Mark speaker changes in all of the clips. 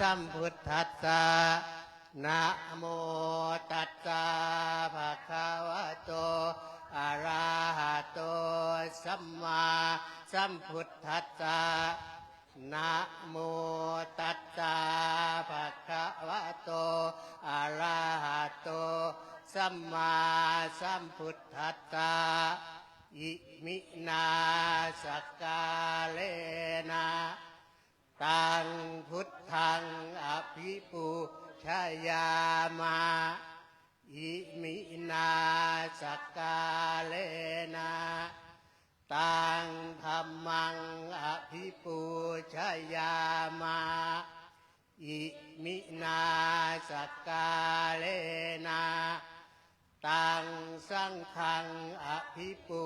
Speaker 1: สัมพุทธัสสะนะโมตัสสะภะคะวะโตอะระหะโตสัมมาสัมพุทธัสสะนะโมตัสสะภะคะวะโตอะระหะโตสัมมาสัมพุทธัสสะอิมินาสกาเลนะตังพุท ธังอภิปูชยามาอิมินาสกกาเลนะตังธรรมังอภิปูชยามาอิมินาสกกาเลนะตังสังฆังอภิปู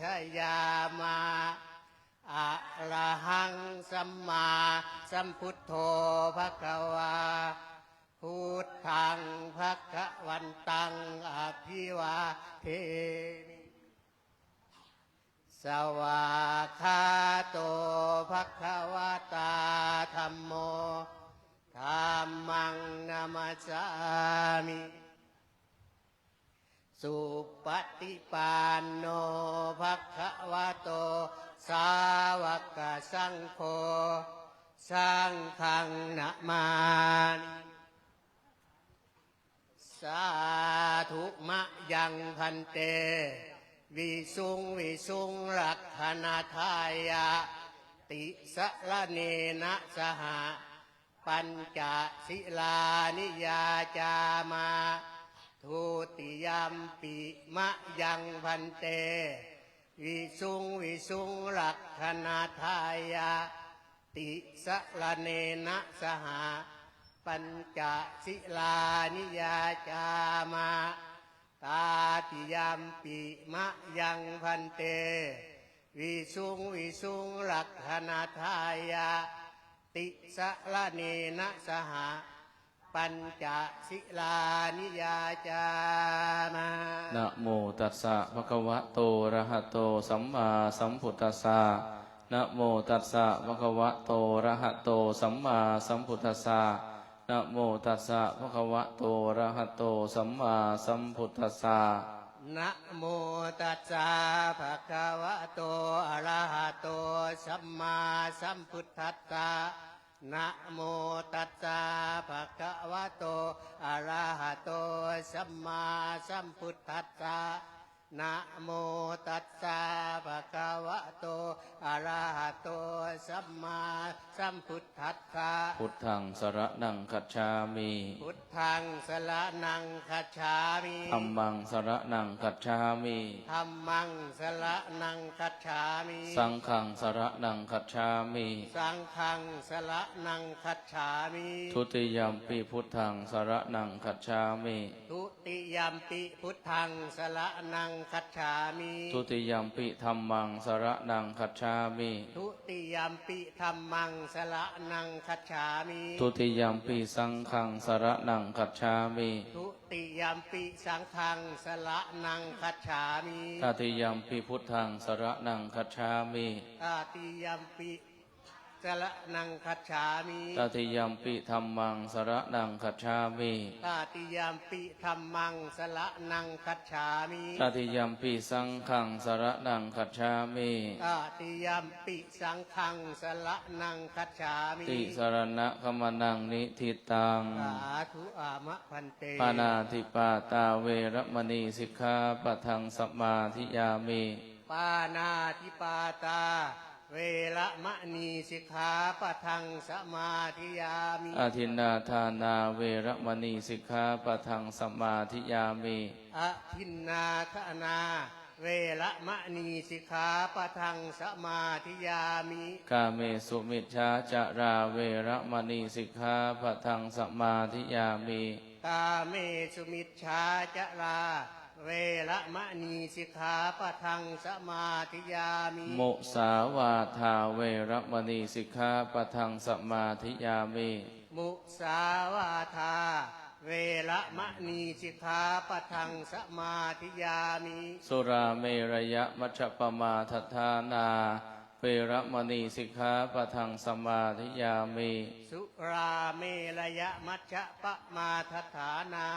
Speaker 1: ชยามาอะระหังสัมมา สัมพุทโธภะคะวาพุทธังภะคะวันตังอภิวาเทมิสวาคาโตภะคะวะตาธรรมโมธรรมังนามัสสามิสุปฏิปันโนภะคะวะโต สาวกสังโฆ สังฆังนะมานิสาธุมะยังพันเต วิสุงวิสุงรักขณทายะ ติสละเนนะสหะปัญจศิลานิยาจามาทุติยมปิมะยังพันเต วิสุงวิสุงรักขณทายะ ติสละเนนะสหะปัญจศิลานิยาจามาตาติยมปิมะยังพันเต วิสุงวิสุงรักขณทายะติสละเนนะสหะปัญจศิลานิยาจามา
Speaker 2: นะโมตัสสะภะคะวะโตอะระหะโต สัมมาสัมพุทธัสสะ นะโมตัสสะภะคะวะโตระหะโตสัมมาสัมพุทธัสสะนะโมตัสสะภะคะวะโตระหะโตสัมมาสัมพุทธัสสะ
Speaker 1: นะโมตัสสะภะคะวะโตอะระหะโตสัมมาสัมพุทธัสสะนะโมตัสสะภะคะวะโตอะระหะโตสัมมาสัมพุทธัสสะ นะโมตัสสะภะคะวะโต อะระหะโต สัมมาสัมพุทธัสสะ
Speaker 2: พุทธังสระนังคัจฉามิ
Speaker 1: พุทธังสละนังคัจฉามิ
Speaker 2: ธัมมังสระนังคัจฉามิ
Speaker 1: ธัมมังสละนังคัจฉามิ
Speaker 2: สังฆังสระนังคัจฉามิ
Speaker 1: สังฆังสละนังคัจฉามิ
Speaker 2: ทุติยมปีพุทธังสระนังคัจฉามิ
Speaker 1: ทุติยมปิพุทธังสละนังคัจฉามิ
Speaker 2: ทุติยมปีธัมมังสระนังคัจฉามิ
Speaker 1: ทุติยมปิธัมมังสละนังคัจฉามิ
Speaker 2: ทุติยมปีสังฆังสระนังคัจฉามิ
Speaker 1: ทุติยมปิสังฆังสละนังคัจฉามิ
Speaker 2: ตติยมปีพุทธังสระนังคัจฉามิ
Speaker 1: ตาติยมปิ สละนังคัจฉามิ
Speaker 2: ตติยมปีธัมมังสระนังคัจฉามิ
Speaker 1: ตาติยมปิธัมมังสละนังคัจฉามิ
Speaker 2: ตติยมปีสังฆังสระนังคัจฉามิ
Speaker 1: ตาติยมปิสังฆังสละนังคัจฉามิ
Speaker 2: ติสรณะขมนังนิทิตัง
Speaker 1: สาธุอามะพันเต
Speaker 2: ปานาติปาตาเวรมณีสิกขาปะทังสมมาธิยามิ
Speaker 1: ปานาติปาตา เวระมะนีสิกขาปะทังสมาธิยามิ
Speaker 2: อาทินนาทานาเวรมณีสิกขาปะทังสมมาธิยามิ
Speaker 1: อะทินนาคนา เวระมะนีสิกขาปะทังสมาธิยามิ
Speaker 2: กาเมสุมิชฌาจาราเวรมณีสิกขาปะทังสมมาธิยามิ
Speaker 1: กาเมสุมิชฌาจารา เวระมะนีสิกขาปะทังสมาธิยามิ
Speaker 2: มุสาวาทาเวรมณีสิกขาปะทังสมมาธิยามิ
Speaker 1: มุสาวาทา เวระมะนีสิกขาปะทังสมาธิยามิ
Speaker 2: สุราเมรยะมัชฌปมาทธานาเวเวระมณีสิกขาปะทังสมาธิยามิ
Speaker 1: สุราเมรยมัชฌะปะมาทัฏฐานา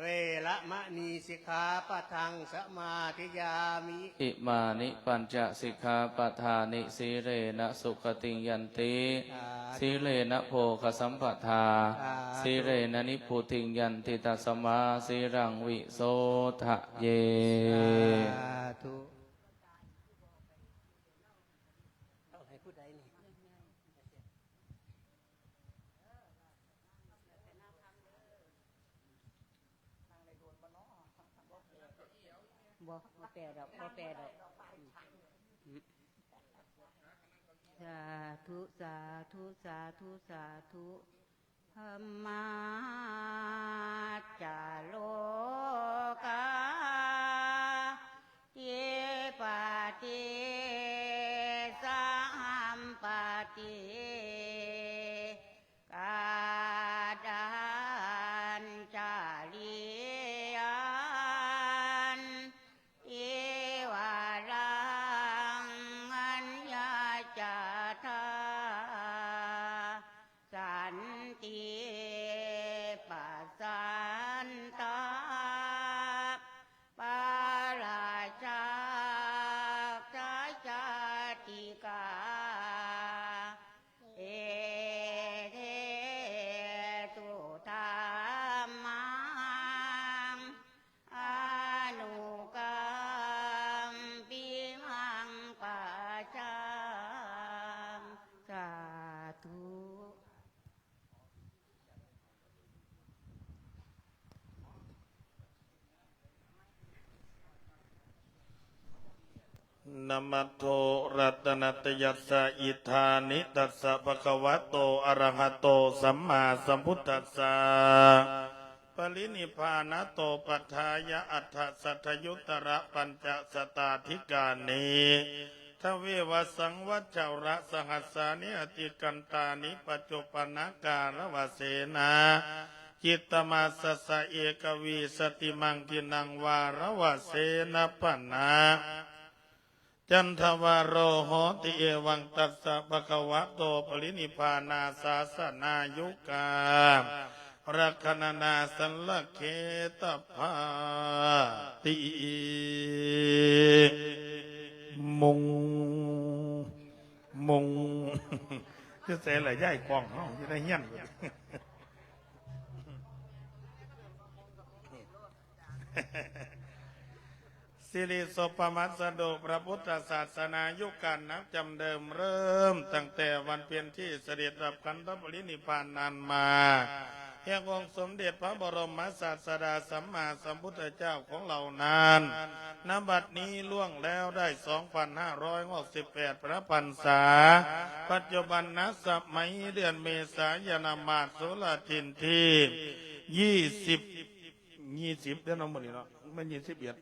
Speaker 1: เวระมะนีสิกขาปะทังสมาธิยามิ
Speaker 2: อิมานิปัญจสิกขาปทานิสีเรนะสุขติงยันติสีเรนะโภคสัมปทาสีเรนะนิพุติงยันติตัสมาสีรังวิโสทะเย
Speaker 1: สาธุเอาให้ผู้ใดนี่
Speaker 3: บ่บ่แปลดอกบ่ แปลดอกสาธุสาธุสาธุสาธุธรรมาจาโลกา มะ
Speaker 4: โทรัตนัตยัสสะอิธานิตัสสะภะคะวะโตอะระหะโตสัมมาสัมพุทธัสสะปรินิพานะโตปัฏฐายะอัฏฐสัทยุตระปัญจสตาธิกานีทเววสังวัจเจาระสหัสสานิอติกันตานิปัจจุปนาการวเสนาจิตตมาสสะเอกวีสติมังกินังวารวเสนปนา จันทวารโรหติเอวังตัสสะภะคะวะโตปรินิพานาสาสนายุการักขณนาสันลเคตภาติมุงมุงจะเสละย่ายกองเฮาจะได้เฮี้ยน สิริสปมัสสโดพระพุทธศาสนายุคการนับจำเดิมเริ่ม ตั้งแต่วันเพียรที่เสด็จดับขันธปรินิพานนานมาแห่งองค์สมเด็จพระบรมศาสดาสัมมาสัมพุทธเจ้าของเรานานนบัดนี้ล่วงแล้วได้ 2,568 พระพรรษา ปัจจุบันนะสมัยเดือนเมษายนมาสโสลทินที่ยี่สิบยี่สิบเดือนน้องมันนี่เนาะมันยี่สิบเอ็ด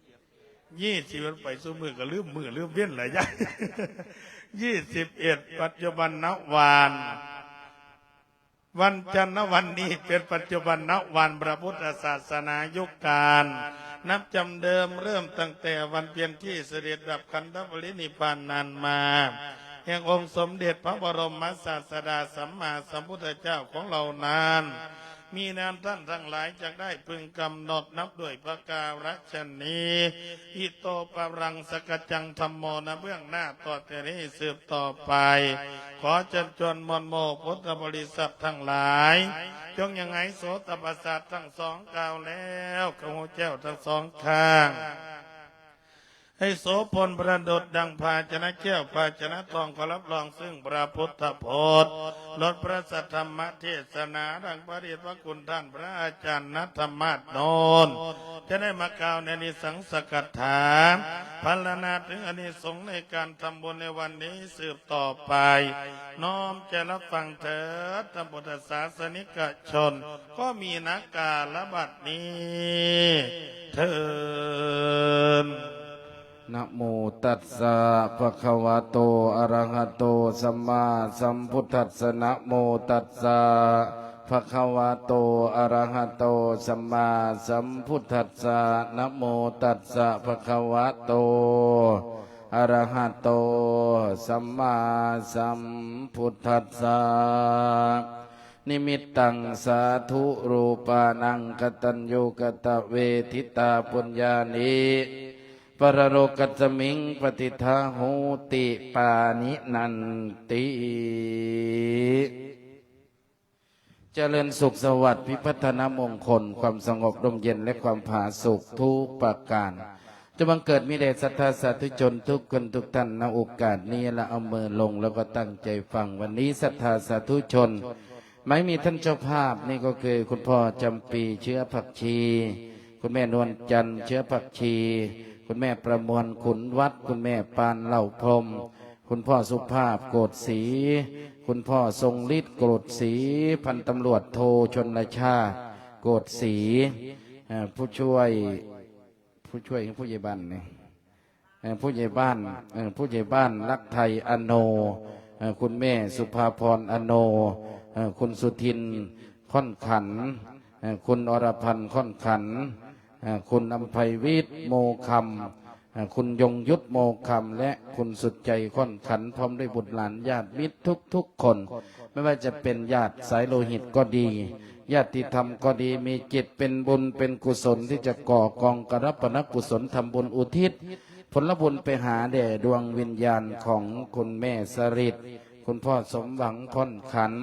Speaker 4: ยี่สิบไปสู้มือก็ลืมมือลืมเว้นหลายอย่างยี่สิบเอ็ดปัจจุบันนวานวันจันทร์วันนี้เป็นปัจจุบันนวันพระพุทธศาสนายุคการ นับจำเดิมเริ่มตั้งแต่วันเพียรที่เสด็จดับขันธปรินิพพานนานมาแห่งองค์สมเด็จพระบรมศาสดาสัมมาสัมพุทธเจ้าของเรานาน มีนามท่านทั้งหลายจะได้พึงกำหนดนับด้วยประการฉนี้อิโตปรังสกจังธรรมโมนะเบื้องหน้าต่อแต่นี้สืบต่อไป ขอเจันจวนมนโมพุทธบริษัททั้งหลาย จงยังไงโสตประสาททั้งสองกล่าวแล้วขโมเจ้าทั้งสองข้าง ให้โสพลประดดดังภาชนะแก้วภาชนะทองขอรับรองซึ่งพระพุทธโพธิ์ลดพระสัทธรรมเทศนาดังประเดชพระคุณท่านพระอาจารย์นัทมาศโนนจะได้มากล่าวในนิสังสกัดถามพัลนาถึงอนิสงส์ในการทำบุญในวันนี้สืบต่อไป น้อมจะรับฟังเถิดธรรมพุทธศาสนิกชน ก็มีนักกาละบัดนี้เถิน
Speaker 2: นะโมตัสสะภะคะวะโตอะระหะโตสัมมาสัมพุทธัสสะนะโมตัสสะภะคะวะโตอะระหะโตสัมมาสัมพุทธัสสะนะโมตัสสะภะคะวะโตอะ
Speaker 5: ระหะโตสัมมาสัมพุทธัสสะนิมิตตังสาธุรูปานังกตัญญูกตเวทิตาปุญญานิ ปรโรกัจมิงปฏิทาหูติปานินันติเจริญสุขสวัสดิ์พิพัฒนมงคล ความสงบร่มเย็นและความผาสุขทุกประการจะบังเกิดมีแด่ศรัทธาสาธุชนทุกคนทุกท่านในโอกาสนี้และเอามือลงแล้วก็ตั้งใจฟังวันนี้ศรัทธาสาธุชน ไม่มีท่านเจ้าภาพนี่ก็คือคุณพ่อจำปีเชื้อผักชี คุณแม่นวลจันทร์เชื้อผักชี คุณแม่ประมวลขุนวัด คุณแม่ปานเหล่าพรม คุณพ่อสุภาพโกดศรีคุณพ่อทรงฤทธิ์โกรธศรีพันตำรวจโทชนชา โกดศรีผู้ช่วยผู้ช่วยผู้ใหญ่บ้านนี่ผู้ใหญ่บ้านผู้ใหญ่บ้านรักไทยอโน คุณแม่สุภาพรอโน คุณสุทินค่อนขัน คุณอรพันธ์ค่อนขัน คุณอัมภัยวิทย์โมคำคุณยงยุทธโมคำและคุณสุดใจค่อนขันพร้อมด้วยบุตรหลานญาติมิตรทุกทุกๆคน ไม่ว่าจะเป็นญาติสายโลหิตก็ดีญาติธรรมก็ดีมีจิตเป็นบุญเป็นกุศลที่จะก่อกองกรับปนกุศลทำบุญอุทิศ ผลบุญไปหาแด่ดวงวิญญาณของคุณแม่สริดคุณพ่อสมหวังพ่อนขัน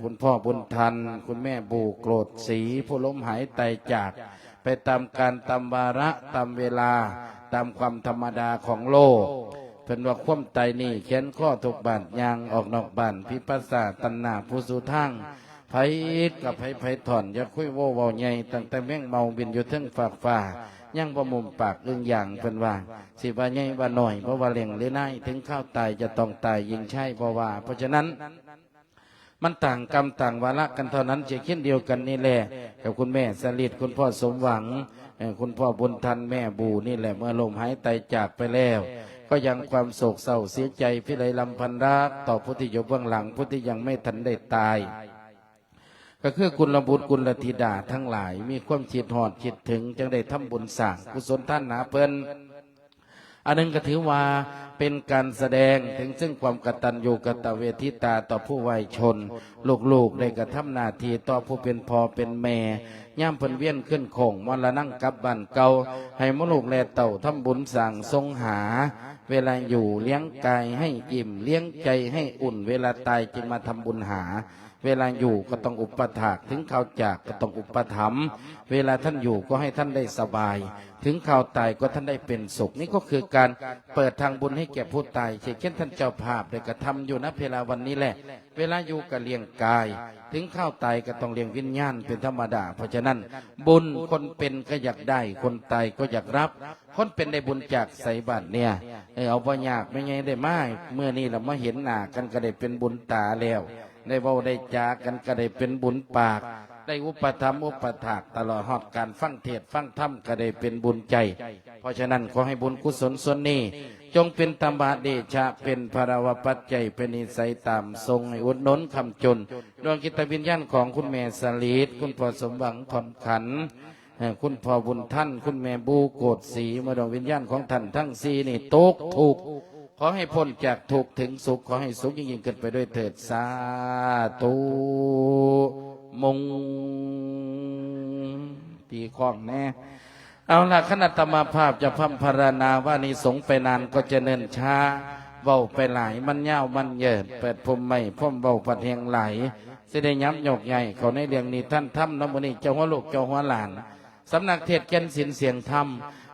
Speaker 5: คุณพ่อบุญทัน คุณแม่บูโกรธสีผู้ล้มหายตายจาก ไปตามการตามวาระตามเวลา ตามความธรรมดาของโลกเป็นว่าคว่ำไตนี่เขียนข้อถูกบาดยางออกนอกบ้านพิปัสสาตันนาผู้สู่ทางไผกับไผไผถอนอย่าคุยโว้เวาใหญ่ตั้งแต่แม่งเมาบินอยู่เทึงฝากฟ้ายังบ่มุมปากอึ้งอย่างเพิ่นว่าสิว่าใหญ่ว่าหน่อยเพราะว่าเลี้ยงหรือนายถึงข้าวตายจะต้องตายยิงใช่เพราะว่า เพราะฉะนั้น มันต่างกรรมต่างวาระกันเท่านั้นเช่นเดียวกันนี่แหละกับคุณแม่สลิดคุณพ่อสมหวัง คุณพ่อบุญทันแม่บูนี่แหละเมื่อลมหายใจจากไปแล้ว ก็ยังความโศกเศร้าเสียใจพิไรลำพันรักต่อผู้ที่อยู่เบื้องหลังผู้ที่ยังไม่ทันได้ตายก็คือกุลบุตรกุลธิดาทั้งหลาย มีความคิดหอดคิดถึงจึงได้ทำบุญสร้างกุศลท่านหนาเพิ่น อันหนึงก็ถือว่าเป็นการแสดงถึงซึ่งความกตัญญูกตเวทิตาต่อผู้วัยชน ลูกๆได้กระทำหน้าที่ต่อผู้เป็นพ่อเป็นแม่ย่ามเพิ่นเวียนขึ้นโขงวันละนั่งกลับบ้านเก่าให้มลูกแลเต่าทำบุญสั่งทรงหา เวลาอยู่เลี้ยงกายให้อิ่มเลี้ยงใจให้อุ่น เวลาตายจึงมาทำบุญหา เวลาอยู่ก็ต้องอุปถากถึงข่าวจากก็ต้องอุปถัมภ์เวลาท่านอยู่ก็ให้ท่านได้สบาย ถึงข่าวตายก็ท่านได้เป็นสุข นี่ก็คือการเปิดทางบุญให้แก่ผู้ตายเช่นท่านเจ้าภาพได้กระทำอยู่ณเวลาวันนี้แหละเวลาอยู่ก็เลี้ยงกาย ถึงข้าวตายก็ต้องเลี้ยงวิญญาณเป็นธรรมดา เพราะฉะนั้น บุญคนเป็นก็อยากได้ คนตายก็อยากรับ คนเป็นได้บุญจากใส่บาตรเนี่ยเออเอาปัญญากไม่ไงได้มากเมื่อนี้เรามาเห็นหน้ากันก็ได้เป็นบุญตาแล้วได้เว้าได้จากันก็ได้เป็นบุญปาก ได้อุปถัมอุปถากตลอดหอดการฟังเทศฟังธรรมก็ได้เป็นบุญใจ เพราะฉะนั้นขอให้บุญกุศลส่วนนี้ จงเป็นตบะเดชะเป็นภารวปัจจัยเป็นนิสัยตามทรงให้อุดหนุนคำจนดวงกิตวิญญาณของคุณแม่สลีดคุณพ่อสมหวังผ่อนขันคุณพ่อบุญท่าน คุณแม่บูโกดสีมาดวงวิญญาณของท่านทั้งสี่นี่ตกถูกขอให้พ้นจากทุกถึงสุขขอให้สุขยิ่งยิ่งขึ้นไปด้วยเถิดสาธุ มงตีข้องแน่ เอาละขณะตมาภาพจะพัมพารณาว่านี่สงไปนานก็จะเนินช้าเบาไปหลายมันเย่ามันเยิดเปิดพรมไม่พรมเบาปัดเฮงไหลสิได้ย้ำหยกใหญ่เขาในเรื่องนี้ท่านทำน้ำมันนี่เจ้าหัวลูกเจ้าหัวหลานสำนักเทศแก่นสินเสียงธรรม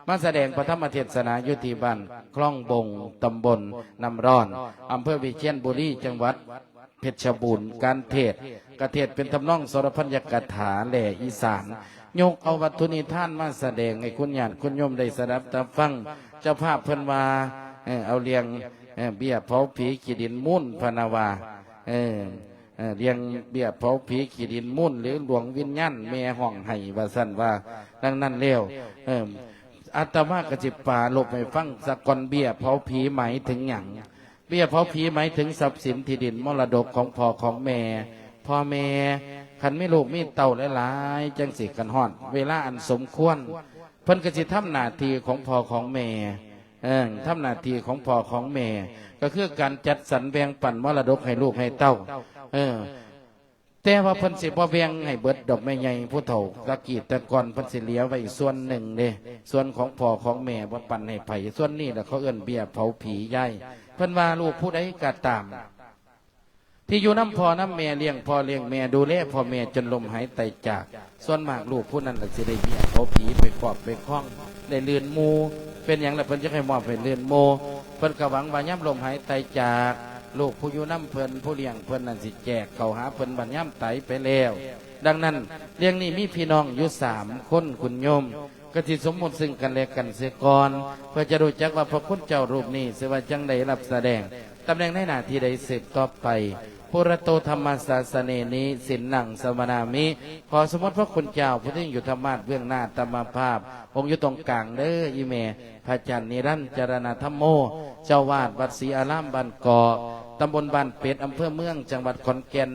Speaker 5: มาแสดงพระธรรมเทศนายุติบันคล่องบงตำบลนำร้อนอำเภอวิเชียรบุรีจังหวัด เพชรบูรณ์การเทศกระเทศเป็นทำนองสรพัญญกถาแหล่อีสานยกเอาวัตถุนิท่านมาแสดงให้คุณญาติคุณโยมได้สดับตับฟังเจ้าภาพเพิ่นว่าเอาเลียงเบี้ยเผาผีขีดินมุ่นพนาวาเออเรียงเบี้ยเผาผีขีดินมุ่นหรือหลวงวิญญาณแม่ห้องไห้ว่าสันว่าดังนั้นเร็วอออาตมากระจิบป่าหลบไปฟังสะกอนเบี้ยเผาผีหมายถึงหยัง เบี้ยเผาผีหมายถึงทรัพย์สินที่ดินมรดกของพ่อของแม่พ่อแม่คันไม่ลูกไม่เต่าหลายๆจังสิกันฮอดเวลาอันสมควรเพิ่นก็สิทำหน้าที่ของพ่อของแม่เออทำหน้าที่ของพ่อของแม่ ก็คือการจัดสรรแบ่งปันมรดกให้ลูกให้เต้า เออ แต่ว่าเพิ่นสิบ่แบ่งให้เบิดดอกไม้ใหญ่ผู้เฒ่าตะกี้ต่ก่อนเพิ่นสิเหลียไว้อีกส่วนหนึ่งเด้ส่วนของพ่อของแม่บ่ปันให้ไผส่วนนี้แหละเขาเอิ้นเบี้ยเผาผีใหญ่ เพิ่นว่าลูกผู้ใดก็ตาม ที่อยู่น้ำพ่อน้ำแม่เลี้ยงพ่อเลี้ยงแม่ดูแลพ่อแม่จนลมหายใจจาก ส่วนมากลูกผู้นั้นหละสิได้เบี้ยเผาผีไปกอบไปคล้องได้เลื่อนมู เป็นอย่างไรเพิ่นจะให้มอบให้เลื่อนหมูเพิ่นก็หวังว่าย่ำลมหายใจจากลูกผู้อยู่น้ำเพิ่นผู้เลี้ยงเพิ่นนั่นสิแจกเขาหาเพิ่นบัญญัติไตไปแล้ว ดังนั้นเรื่องนี้มีพี่น้องอยู่สามคนคุณโยม ก็ที่สมมติซึ่งกันและกันเสียก่อน เพื่อจะรู้จักว่าพระคุณเจ้ารูปนี้เสว่าจังใดรับแสดงตำแหน่งในหน้าที่ใดสืบต่อไปปุรโตธรรมศาสเนนี้สินหนังสมนามิ ขอสมมติพระคุณเจ้าผู้ที่อยู่ธรรมาสเบื้องหน้าธรรมภาพ องค์อยู่ตรงกลางเด้ออีเมพระจันนิรันจารณธรรมโม เจ้าวาดวัดศรีอารามบันกอตำบลบ้านเป็ดอำเภอเมืองจังหวัดขอนแก่น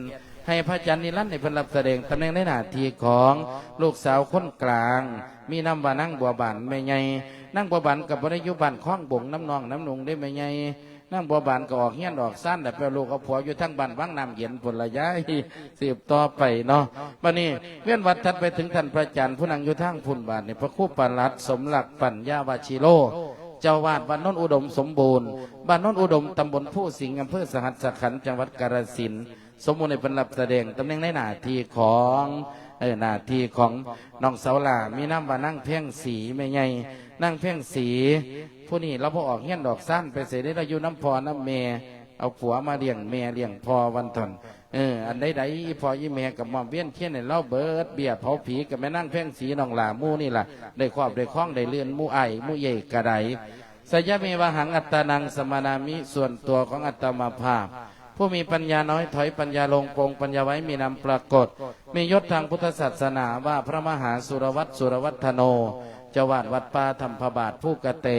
Speaker 5: ให้พระจารย์นิรันต์ในพนรับแสดงตำแหน่งในหน้าที่ของลูกสาวคนกลาง มีนามว่านั่งบัวบานแม่ใหญ่นั่งบัวบานกับบริยุบันคล้องบ่งน้ำนองน้ำนงได้แม่ใหญ่นั่งบัวบานก็ออกเงี้ยนออกสั้นแต่เปลลูกเอาผัวอยู่ทั้งบ้านวังน้ำเย็นผลละย้ายสืบต่อไปเนาะบันนี้เวียนวัดทัดไปถึงท่านพระอาจารย์ผู้นั่งอยู่ทั้งพุ่นบาทนี่พระคู่ปลัดสมหลักปัญญาวาชิโลเจ้าวาดบ้านนนอุดมสมบูรณ์บ้านนนอุดมตำบลผู้สิงห์อำเภอสหัสขันธ์จังหวัดกาฬสินธุ์สมบูรณ์ในเป็นรับแสดงตำแหน่งในหน้าที่ของ ออหน้าที่ของน้องเสาหลามีน้ำว่านั่งเพ่งสีไม่ใหญ่นั่งเพ่งสี ผู้นี้เราพอออกเงี้ยนดอกสั้นไปเสียได้เราอยู่น้ำพอน้ำเมเอาผัวมาเลี้ยงเมียเลี้ยงพอวันทนเอออันใดใดๆอีพออีเมียกับมอมเวียนเทียนในเล่าเบิดเบียร์เผาผีกับแม่นั่งเพ่งสีน้องหลามู่นี่ล่ะได้ครอบได้คล้องได้เลื่อนมู่ไอมู่ใหญ่กระไดสยเมวหังอัตตานังสมานามิส่วนตัวของอัตมาภาพ ผู้มีปัญญาน้อยถอยปัญญาลงปงปัญญาไว้มีนำปรากฏ มียศทางพุทธศาสนาว่าพระมหาสุรวัตรสุรวัฒโนจวาดวัดป่าธรรมพบาทผู้กระเต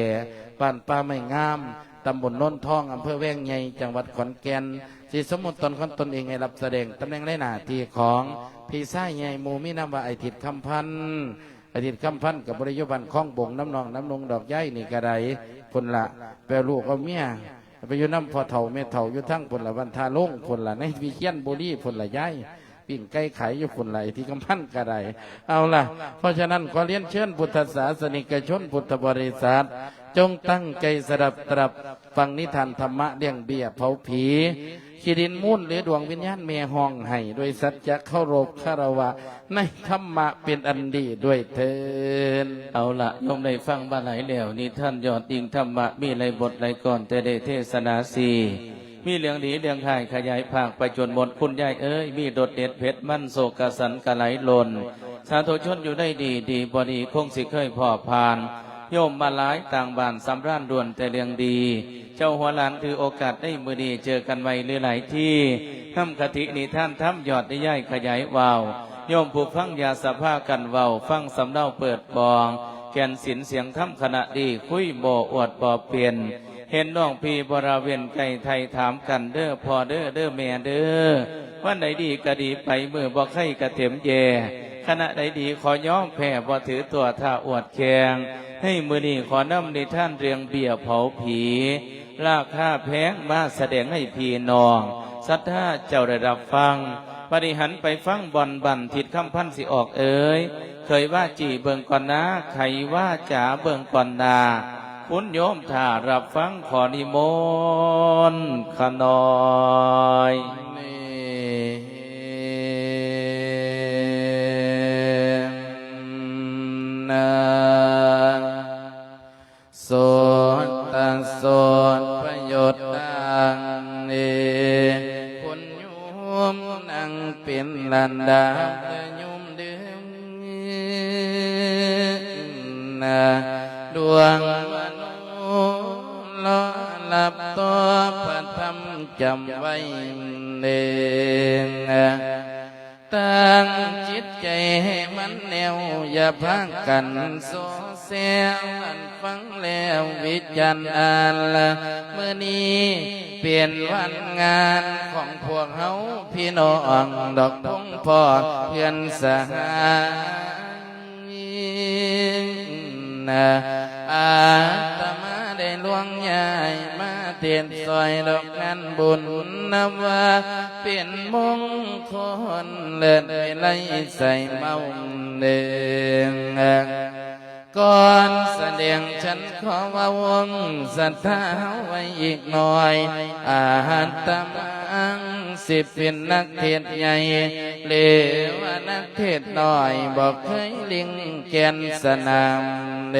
Speaker 5: บ้านป่าไม่งามตำบลโน้นท่องอำเภอแวงใหญ่จังหวัดขอนแก่นสีสมุทรตนคนตนเองให้รับแสดงตำแหน่งในหน้าที่ของพี่ชายใหญ่มูมีนามว่าไอทิดคำพันธ์อาทิตย์คำพันกับบริยุบันคล้องบงน้ำนองน้ำนงดอกใยนี่กระไดคนละแปลลูกเอาเมีย ไปอยู่น้ำพอเถ่าเมเถ่าอยู่ทั้งคนละวันทาลงคนละในวิเชียนบุรีคนละย้ายปิ่นไก่ไข่อยู่คนละไอ้ที่กำพันกระไดเอาล่ะ เพราะฉะนั้นขอเรียนเชิญพุทธศาสนิกชนพุทธบริษัทจงตั้งใจสดับตรับฟังนิทานธรรมะเลี้ยงเบียเผาผี ขีดินมุ่นหรือดวงวิญญาณเมห้องให้ด้วยสัจจะเข้ารบคารวะ ในธรรมะเป็นอันดีด้วยเถิน
Speaker 2: เอาละโยมได้ฟังบานไหลแล้วนี่ท่านยอดอิงธรรมะมีไรบทไรก่อนแต่ได้เทศนาสีมีเรื่องดีเรื่องข่ายขยายภาคไปจนหมดคุณยายเอ้ยมีโดดเด็ดเพชรมั่นโศกสันกะไหลลน สาธุชนอยู่ได้ดีดีบอดีคงสิเคยพ่อผ่าน โยมมาหลายต่างบ้านสำร้านด่วนแต่เรื่องดี เจ้าหัวหลานถือโอกาสได้มือดีเจอกันไว้หรือหลายที่ทำคตินิท่านทำยอดได้ย่ายขยายวาวโยมผู้ฟังยาสภากันเว้าฟังสำเนาเปิดบองแก่นสินเสียงทำขณะดีคุยโบอวดบ่เปลี่ยนเห็นน้องพี่บราเวนไก่ไทยถามกันเด้อพอเด้อเด้อแม่เด้อวันไหนดีก็ดีไปมือบ่ไข่กระเข็มแย่ ขณะใดดีขอย่อมแผ่บ่ถือตัวท่าอวดแขงให้มือนี้ขอนำในท่านเรียงเบี้ยเผาผีราคาแพงมาแสดงให้พี่น้องศรัทธาเจ้าได้รับฟังบริหันไปฟังบอนบันทิดคำพันสิออกเอ๋ยเคยว่าจีเบิงก่อนนะใครว่าจ๋าเบิงก่อนนาคุณโยมถ้ารับฟังขอนิมนต์ขนอย
Speaker 5: สตังโสตประโยชน์ดังนี้คนโยมนั่งเป็นลันดาเดินโยมเดิมนาดวงมโนลหลับตัวพัดพำจำไว้เด้งตั้งจิตใจให้มันแนวอย่าพักกันโซเซล วิจารณ์อ่านละเมื่อนี้เปลี่ยนวันงานของพวกเฮาพี่น้องดอกพงพ่อเพื่อนสหายนะอาตมาได้ลลวงใหญ่มาเตียนซอยดอกงานบุญนับว่าเป็นมงคลเลิศเวไลใส่เมาเดือง ก่อนแสดงฉันขอว่าวงศรัทธาไว้อีกหน่อย อาหารตามังสิเป็นนักเทศใหญ่เลว่านักเทศน้อยบอกเคยลิงแกนสนามเด